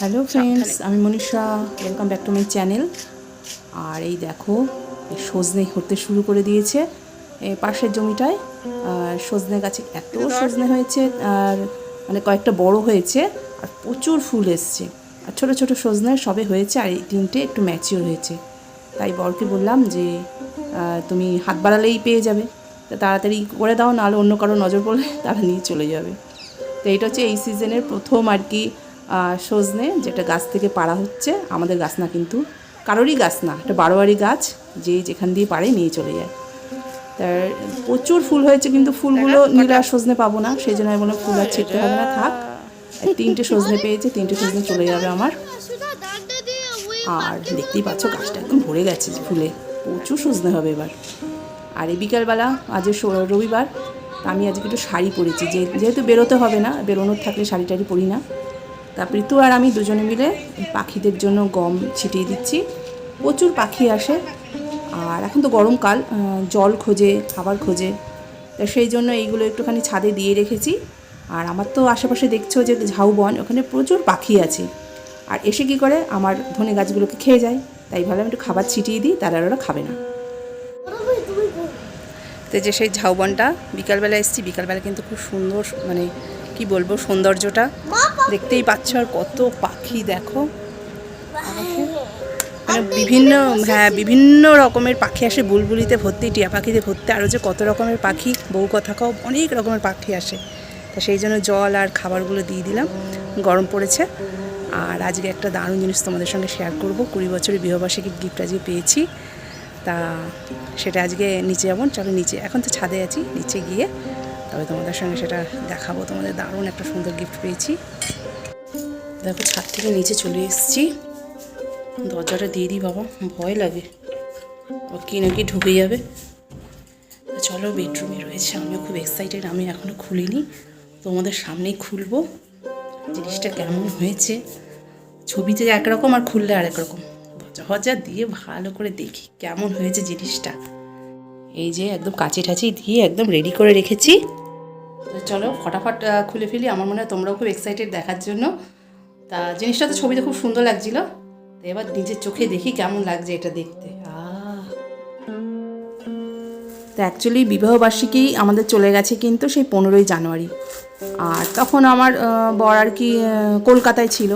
Hello friends আমি Manisha welcome back to my channel আর এই দেখো সজনে হতে শুরু করে দিয়েছে। এই পাশের জমিটায় আর সজনে গাছে এত সজনে হয়েছে আর মানে কয়েকটা বড় হয়েছে আর প্রচুর ফুল এসছে। আর ছোটো ছোটো সজনে সবে হয়েছে আর এই তিনটে একটু ম্যাচিওর হয়েছে। তাই বরকে বললাম যে তুমি হাত বাড়ালেই পেয়ে যাবে। তা তাড়াতাড়ি করে দাও নাহলে অন্য কারও নজর পড়লে তারা নিয়ে চলে যাবে। তো এটা হচ্ছে এই সিজনের প্রথম আর কি সজনে যেটা গাছ থেকে পাড়া হচ্ছে আমাদের গাছ না কিন্তু কারোরই গাছ না এটা বারোয়ারি গাছ যে যেখান দিয়ে পারে নিয়ে চলে যায়। তার প্রচুর ফুল হয়েছে কিন্তু ফুলগুলো নিলে আর সজনে পাবো না সেই জন্য আমি বললাম ফুল আর ছিটতে হবে না থাক। এই তিনটে সজনে পেয়েছে তিনটে সজনে চলে যাবে আমার। আর দেখতেই পাচ্ছ গাছটা একদম ভরে গেছে ফুলে প্রচুর সজনে হবে এবার। আর এই বিকালবেলা আজ রবিবার আমি আজকে একটু শাড়ি পরেছি যে যেহেতু বেরোতে হবে না বেরোনোর থাকলে শাড়ি টাড়ি পরি না। তা ঋতু আর আমি দুজনে মিলে পাখিদের জন্য গম ছিটিয়ে দিচ্ছি। প্রচুর পাখি আসে। আর এখন তো গরমকাল জল খোঁজে, খাবার খোঁজে। তা সেই জন্য এইগুলো একটুখানি ছাদে দিয়ে রেখেছি। আর আমার তো আশেপাশে দেখছ যে ঝাউবন, ওখানে প্রচুর পাখি আছে। আর এসে কি করে? আমার ধনে গাছগুলোকে খেয়ে যায়। তাই ভাবলাম একটু খাবার ছিটিয়ে দিই তারা আর ওরা খাবে না। তো যে সেই ঝাউবনটা, বিকালবেলা এসেছি। বিকালবেলা কিন্তু খুব সুন্দর মানে কি বলব সৌন্দর্যটা? দেখতেই পাচ্ছ আর কত পাখি, দেখো। মানে বিভিন্ন হ্যাঁ বিভিন্ন রকমের পাখি আসে, বুলবুলিতে ভর্তি, টিয়া পাখিতে ভর্তি, আরও যে কত রকমের পাখি, বউ কথা কাও অনেক রকমের পাখি আসে। তা সেই জন্য জল আর খাবারগুলো দিয়ে দিলাম, গরম পড়েছে। আর আজকে একটা দারুণ জিনিস তোমাদের সঙ্গে শেয়ার করব, কুড়ি বছরের বিবাহবার্ষিকী গিফট আজকে পেয়েছি। তা সেটা আজকে নিচে যাব চলো নিচে, এখন তো ছাদে আছি, নিচে গিয়ে তবে তোমাদের সঙ্গে সেটা দেখাবো। তোমাদের দারুণ একটা সুন্দর গিফট পেয়েছি। দেখো, ছাদ থেকে নিচে চলে এসেছি। দরজাটা দিয়ে দিই, বাবা। ভয় লাগে। আবার কি নাকি ঢুকে যাবে। চলো বেডরুমে রয়েছে। আমিও খুব এক্সাইটেড আমি এখনও খুলিনি। তোমাদের সামনেই খুলবো। জিনিসটা কেমন হয়েছে? ছবিতে একরকম আর খুললে আরেক রকম। ভজা দিয়ে ভালো করে দেখি কেমন হয়েছে জিনিসটা। এই যে একদম কাঁচি টাচি দিয়ে একদম রেডি করে রেখেছি। চলো ফটাফট খুলে ফেলি। আমার মনে হয় তোমরাও খুব এক্সাইটেড দেখার জন্য। তা জিনিসটা তো ছবিতে খুব সুন্দর লাগছিল। তো এবার নিজের চোখে দেখি কেমন লাগছে এটা দেখতে। তো অ্যাকচুয়ালি বিবাহবার্ষিকী আমাদের চলে গেছে কিন্তু সেই পনেরোই জানুয়ারি। আর তখন আমার বর আর কি কলকাতায় ছিল।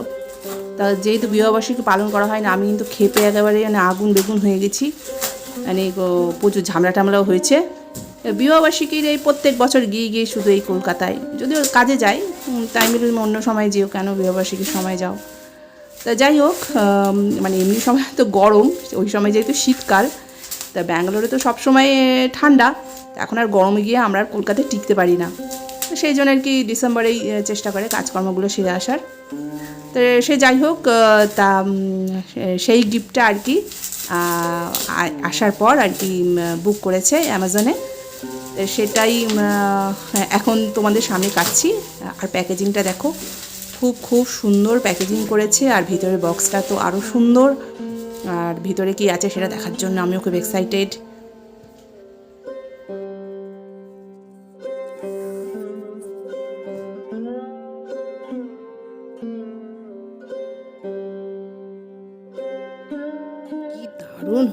তা যেহেতু বিবাহবার্ষিকী পালন করা হয় না, আমি কিন্তু খেপে একেবারে মানে আগুন বেগুন হয়ে গেছি। মানে প্রচুর ঝামেলা টামলাও হয়েছে। বিবাহবার্ষিকীর এই প্রত্যেক বছর গিয়ে গিয়ে শুধু এই কলকাতায়। যদিও কাজে যাই তাই মিলে অন্য সময় যেও কেন বিবাহবার্ষিকীর সময় যাও। তা যাই হোক মানে এমনি সময় তো গরম, ওই সময় যেহেতু শীতকাল, তা ব্যাঙ্গালোরে তো সবসময় ঠান্ডা, এখন আর গরমে গিয়ে আমরা আর কলকাতায় টিকতে পারি না। সেই জন্য আর কি ডিসেম্বরেই চেষ্টা করে কাজকর্মগুলো সেরে আসার। তো সে যাই হোক তা সেই গিফটটা আর কি আসার পর আর কি বুক করেছে অ্যামাজনে সেটাই এখন তোমাদের সামনে কাটছি। আর প্যাকেজিংটা দেখো, খুব খুব সুন্দর প্যাকেজিং করেছে, আর ভিতরের বক্সটা তো আরও সুন্দর। আর ভিতরে কি আছে সেটা দেখার জন্য আমিও খুব এক্সাইটেড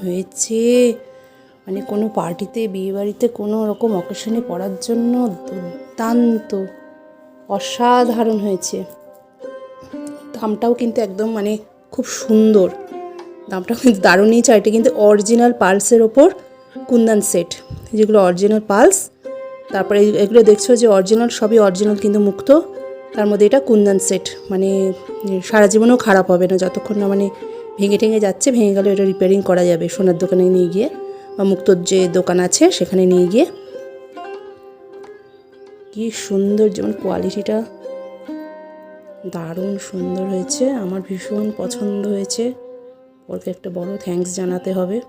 হয়েছে! মানে কোনো পার্টিতে, বিয়েবাড়িতে কোনো রকম অকেশনে পড়ার জন্য দুর্দান্ত, অসাধারণ হয়েছে। দামটাও কিন্তু একদম মানে খুব সুন্দর। দামটাও কিন্তু দারুণই এটা কিন্তু অরিজিনাল পালসের ওপর কুন্দান সেট যেগুলো অরিজিনাল পালস, তারপরে এগুলো দেখছ যে অরিজিনাল সবই অরিজিনাল কিন্তু মুক্ত। তার মধ্যে এটা কুন্দান সেট মানে সারা জীবনেও খারাপ হবে না, যতক্ষণ না মানে ভেঙে টেঙে যাচ্ছে, ভেঙে গেলে এটা রিপেয়ারিং করা যাবে সোনার দোকানে নিয়ে গিয়ে। বা মুক্তোর যে দোকান আছে, সেখানে নিয়ে গিয়ে কি সুন্দর যেমন কোয়ালিটিটা দারুণ সুন্দর হয়েছে। আমার ভীষণ পছন্দ হয়েছে। ওকে একটা বড় থ্যাঙ্কস জানাতে হবে।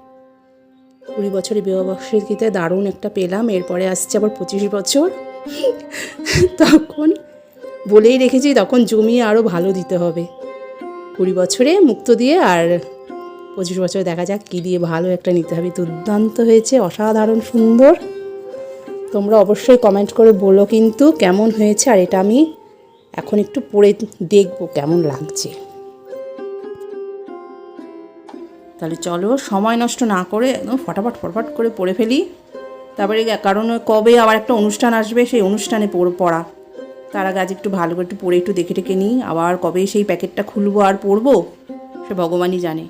কুড়ি বছরে বিবাহবার্ষিকীতে দারুণ একটা পেলাম। এরপরে আসছে আবার পঁচিশ বছর। তখন বলেই রেখেছি, তখন জমি আরও ভালো দিতে হবে। কুড়ি বছরে মুক্ত দিয়ে আর পঁচিশ বছরে দেখা যাক কী দিয়ে ভালো একটা নিতে হবে দুর্দান্ত হয়েছে, অসাধারণ সুন্দর। তোমরা অবশ্যই কমেন্ট করে বলো কিন্তু কেমন হয়েছে আর এটা আমি এখন একটু পরে দেখব কেমন লাগছে। তাহলে চলো সময় নষ্ট না করে একদম ফটাফট ফটফট করে পড়ে ফেলি। তারপরে কারণ কবে আবার একটা অনুষ্ঠান আসবে, সেই অনুষ্ঠানে পড়া তার আগে আজ একটু ভালো করে একটু পরে একটু দেখে টেকে নিই, আবার কবে সেই প্যাকেটটা খুলবো আর পড়ব, সে ভগবানই জানে।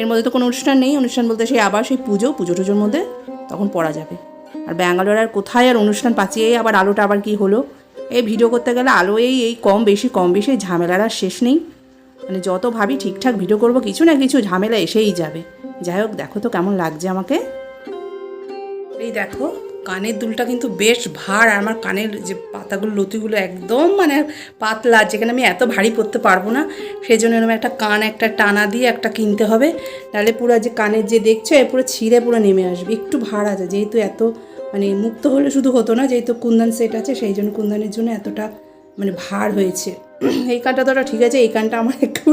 এর মধ্যে তো কোনো অনুষ্ঠান নেই। অনুষ্ঠান বলতে সেই আবার সেই পুজো পুজো টুজোর মধ্যে তখন পড়া যাবে। আর ব্যাঙ্গালোর আর কোথায় আর অনুষ্ঠান? এই আবার আলোটা আবার কি হলো? এই ভিডিও করতে গেলে আলো এই এই কম বেশি কম বেশি ঝামেলার আর শেষ নেই। মানে যত ভাবি ঠিকঠাক ভিডিও করব, কিছু না কিছু ঝামেলা এসেই যাবে। যাই হোক, দেখো তো কেমন লাগছে আমাকে। এই দেখো কানের দুলটা কিন্তু বেশ ভার, আর আমার কানের যে পাতাগুলো, লতিগুলো একদম মানে পাতলা, যেখানে আমি এত ভারী পরতে পারব না সেই জন্য এরকম একটা কান একটা টানা দিয়ে একটা কিনতে হবে। তাহলে পুরো যে কানের যে দেখছ, এ পুরো ছিঁড়ে পুরো নেমে আসবে। একটু ভার আছে, যেহেতু এত মানে মুক্ত হলে শুধু হতো না, যেহেতু কুন্দান সেট আছে, সেই জন্য কুন্দানের জন্য এতটা মানে ভার হয়েছে। এই কানটা তো ঠিক আছে, এই কানটা আমার একটু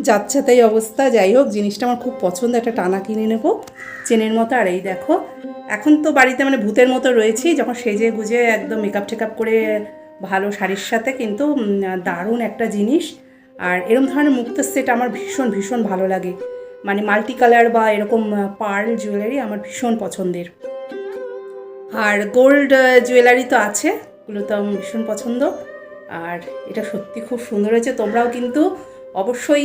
যাচ্ছে তাই অবস্থা। যাই হোক, জিনিসটা আমার খুব পছন্দ, একটা টানা কিনে নেব চেনের মতো। আর এই দেখো, এখন তো বাড়িতে মানে ভূতের মতো রয়েছি, যখন সেজে গুজে একদম মেকআপ টেকআপ করে ভালো শাড়ির সাথে, কিন্তু দারুণ একটা জিনিস। আর এরকম ধরনের মুক্ত সেট আমার ভীষণ ভীষণ ভালো লাগে। মানে মাল্টি কালার বা এরকম পার্ল জুয়েলারি আমার ভীষণ পছন্দের। আর গোল্ড জুয়েলারি তো আছে ওগুলো তো আমার ভীষণ পছন্দ। আর এটা সত্যি খুব সুন্দর হয়েছে, তোমরাও কিন্তু অবশ্যই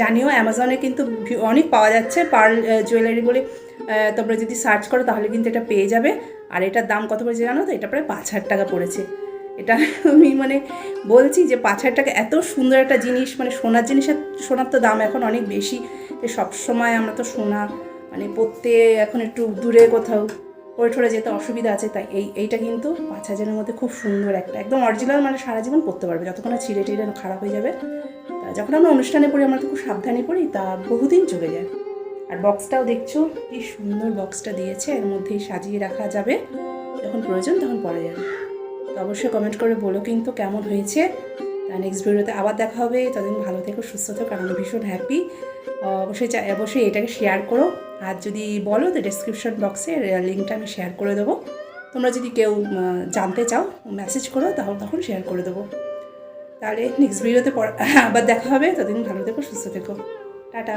জানিও অ্যামাজনে কিন্তু অনেক পাওয়া যাচ্ছে। পার্ল জুয়েলারি বলে তোমরা যদি সার্চ করো, তাহলে কিন্তু এটা পেয়ে যাবে। আর এটার দাম কত পড়েছে জানো তো? এটা প্রায় পাঁচ হাজার টাকা পড়েছে। এটা আমি মানে বলছি যে পাঁচ হাজার টাকা, এত সুন্দর একটা জিনিস মানে সোনার জিনিসের, সোনার তো দাম এখন অনেক বেশি। সবসময় আমরা তো সোনা মানে পড়তে এখন একটু দূরে কোথাও পরে ঠরে যেতে অসুবিধা আছে, তাই এই, এইটা কিন্তু পাঁচ হাজারের মধ্যে খুব সুন্দর একটা, একদম অরিজিনাল মানে সারা জীবন পরতে পারবে, যতক্ষণ ছিঁড়ে টিড়ে খারাপ হয়ে যাবে। যখন আমরা অনুষ্ঠানে পড়ি, আমরা তো খুব সাবধানে পড়ি, তা বহুদিন চলে যায়। আর বক্সটাও দেখছ, কি সুন্দর বক্সটা দিয়েছে, এর মধ্যেই সাজিয়ে রাখা যাবে। যখন প্রয়োজন তখন পরা যাবে। তো অবশ্যই কমেন্ট করে বলো কিন্তু কেমন হয়েছে। নেক্সট ভিডিওতে আবার দেখা হবে। ততদিন ভালো থেকো, সুস্থ থেকো কারণ ভীষণ হ্যাপি অবশ্যই অবশ্যই এটাকে শেয়ার করো। আর যদি বলো, তো ডিসক্রিপশন বক্সে লিঙ্কটা আমি শেয়ার করে দেবো। তোমরা যদি কেউ জানতে চাও মেসেজ করো, তাহলে তখন শেয়ার করে দেবো। তাহলে নেক্সট ভিডিওতে পর আবার দেখা হবে। ততদিন ভালো থেকো সুস্থ থেকো। টাটা।